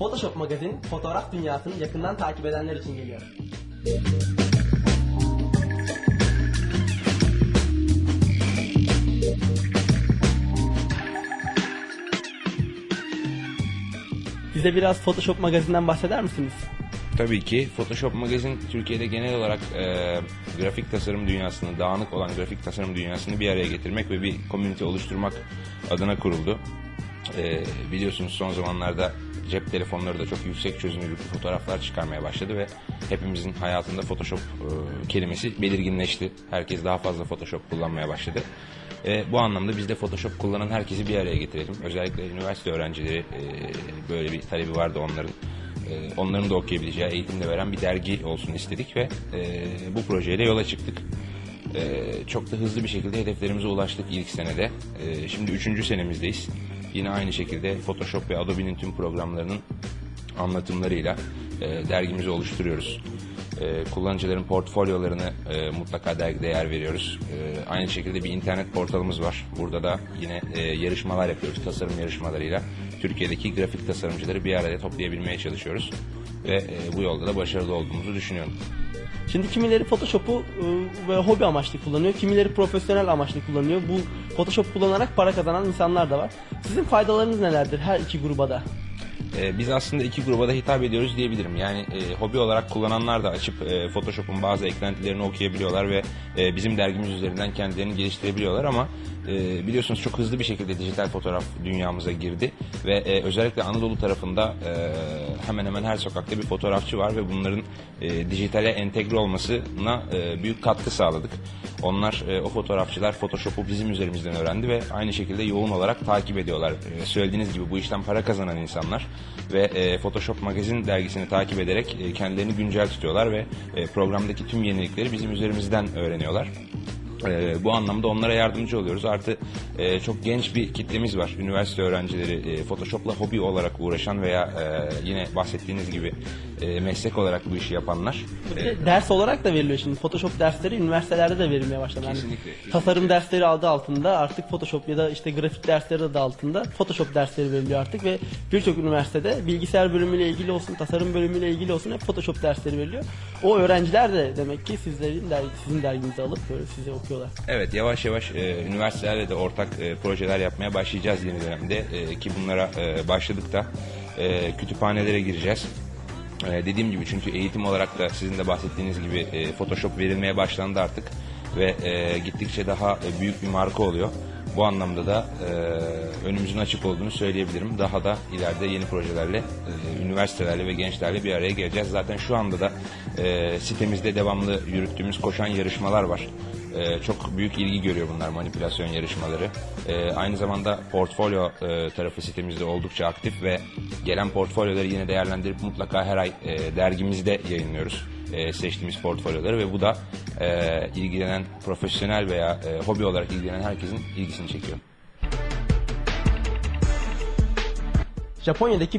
Photoshop Magazin fotoğraf dünyasını yakından takip edenler için geliyor. Bize biraz Photoshop Magazin'den bahseder misiniz? Tabii ki Photoshop Magazin Türkiye'de genel olarak e, grafik tasarım dünyasını, dağınık olan grafik tasarım dünyasını bir araya getirmek ve bir komünite oluşturmak adına kuruldu. E, biliyorsunuz son zamanlarda cep telefonları da çok yüksek çözünürlüklü fotoğraflar çıkarmaya başladı ve hepimizin hayatında Photoshop e, kelimesi belirginleşti. Herkes daha fazla Photoshop kullanmaya başladı. E, bu anlamda biz de Photoshop kullanan herkesi bir araya getirelim. Özellikle üniversite öğrencileri e, böyle bir talebi vardı onların. E, onların da okuyabileceği eğitimde veren bir dergi olsun istedik ve e, bu projeyle yola çıktık. E, çok da hızlı bir şekilde hedeflerimize ulaştık ilk senede. E, şimdi üçüncü senemizdeyiz. Yine aynı şekilde Photoshop ve Adobe'nin tüm programlarının anlatımlarıyla e, dergimizi oluşturuyoruz. E, kullanıcıların portfolyolarını e, mutlaka dergide yer veriyoruz. E, aynı şekilde bir internet portalımız var. Burada da yine e, yarışmalar yapıyoruz, tasarım yarışmalarıyla. Türkiye'deki grafik tasarımcıları bir araya toplayabilmeye çalışıyoruz. Ve e, bu yolda da başarılı olduğumuzu düşünüyorum. Şimdi kimileri Photoshop'u e, hobi amaçlı kullanıyor, kimileri profesyonel amaçlı kullanıyor. Bu Photoshop kullanarak para kazanan insanlar da var. Sizin faydalarınız nelerdir her iki gruba da? Ee, biz aslında iki gruba da hitap ediyoruz diyebilirim. Yani e, hobi olarak kullananlar da açıp e, Photoshop'un bazı eklentilerini okuyabiliyorlar ve e, bizim dergimiz üzerinden kendilerini geliştirebiliyorlar ama e, biliyorsunuz çok hızlı bir şekilde dijital fotoğraf dünyamıza girdi ve e, özellikle Anadolu tarafında e, hemen hemen her sokakta bir fotoğrafçı var ve bunların e, dijitale entegre olmasına e, büyük katkı sağladık. Onlar e, o fotoğrafçılar Photoshop'u bizim üzerimizden öğrendi ve aynı şekilde yoğun olarak takip ediyorlar. E, söylediğiniz gibi bu işten para kazanan insanlar ve e, Photoshop Magazin dergisini takip ederek e, kendilerini güncel tutuyorlar ve e, programdaki tüm yenilikleri bizim üzerimizden öğreniyorlar. E, bu anlamda onlara yardımcı oluyoruz. Artı e, çok genç bir kitlemiz var. Üniversite öğrencileri e, Photoshop'la hobi olarak uğraşan veya e, yine bahsettiğiniz gibi e, meslek olarak bu işi yapanlar. De ders olarak da veriliyor şimdi. Photoshop dersleri üniversitelerde de verilmeye başladı. Yani Kesinlikle. tasarım dersleri adı altında artık Photoshop ya da işte grafik dersleri adı altında Photoshop dersleri veriliyor artık ve birçok üniversitede bilgisayar bölümüyle ilgili olsun, tasarım bölümüyle ilgili olsun hep Photoshop dersleri veriliyor. O öğrenciler de demek ki sizlerin dergi, sizin derginizi alıp böyle size okuyorlar. Evet yavaş yavaş e, üniversitelerle de ortak e, projeler yapmaya başlayacağız yeni dönemde E, ki bunlara e, başladık da e, kütüphanelere gireceğiz. E, dediğim gibi çünkü eğitim olarak da sizin de bahsettiğiniz gibi e, Photoshop verilmeye başlandı artık ve e, gittikçe daha e, büyük bir marka oluyor. Bu anlamda da e, önümüzün açık olduğunu söyleyebilirim. Daha da ileride yeni projelerle, e, üniversitelerle ve gençlerle bir araya geleceğiz. Zaten şu anda da e, sitemizde devamlı yürüttüğümüz koşan yarışmalar var. E, çok büyük ilgi görüyor bunlar manipülasyon yarışmaları. E, aynı zamanda portfolyo e, tarafı sitemizde oldukça aktif ve gelen portfolyoları yine değerlendirip mutlaka her ay e, dergimizde yayınlıyoruz e, seçtiğimiz portfolyoları ve bu da e, ilgilenen profesyonel veya e, hobi olarak ilgilenen herkesin ilgisini çekiyor. Japonya'daki bir